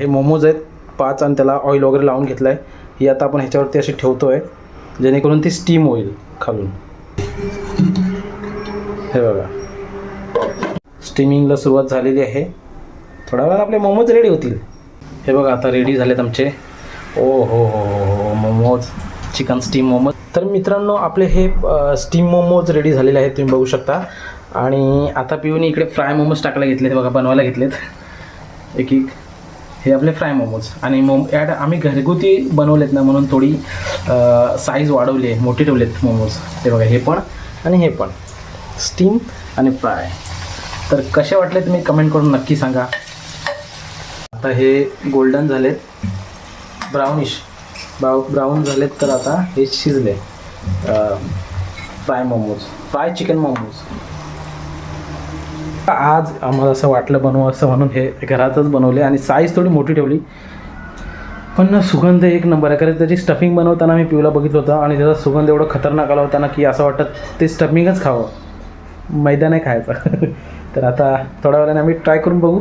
हे मोमोज आहेत पाच आणि त्याला ऑइल वगैरे लावून घेतलं आहे ही आता आपण ह्याच्यावरती अशी ठेवतो आहे जेणेकरून ती स्टीम होईल खालून. हे बघा. स्टीमिंगला सुरुवात झालेली आहे. थोड्या वेळात आपले मोमोज रेडी होतील. हे बघा आता रेडी झालेत आमचे. ओ हो हो हो हो, हो मोमोज चिकन स्टीम मोमोज. तर मित्रांनो आपले हे स्टीम मोमोज रेडी झालेले आहेत तुम्ही बघू शकता. आणि आता पिऊन इकडे फ्राय मोमोज टाकायला घेतलेत बघा बनवायला घेतलेत. एक एक हे आपले फ्राय मोमोज. आणि मोम ॲड आम्ही घरगुती बनवलेत ना म्हणून थोडी साईज वाढवली आहे मोठी ठेवलेत मोमोज. ते बघा हे पण आणि हे पण. स्टीम आणि फ्राय तर कसे वाटले तुम्ही कमेंट करून नक्की सांगा. आता हे गोल्डन झालेत. ब्राउनिश ब्राउ ब्राऊन झालेत तर आता हे शिजले. Fry momos. Fry chicken momos. आज आम्हाला असं वाटलं बनवू असं म्हणून हे घरातच बनवले आणि साईज थोडी मोठी ठेवली. पण ना सुगंध एक नंबर आहे. कारण त्याची स्टफिंग बनवताना मी पिवला बघितलं होतं आणि त्याचा सुगंध एवढं खतरनाक आला होता ना की असं वाटतं ते स्टफिंगच खावं. मैदा नाही खायचा. तर आता थोड्या वेळाने आम्ही ट्राय करून बघू.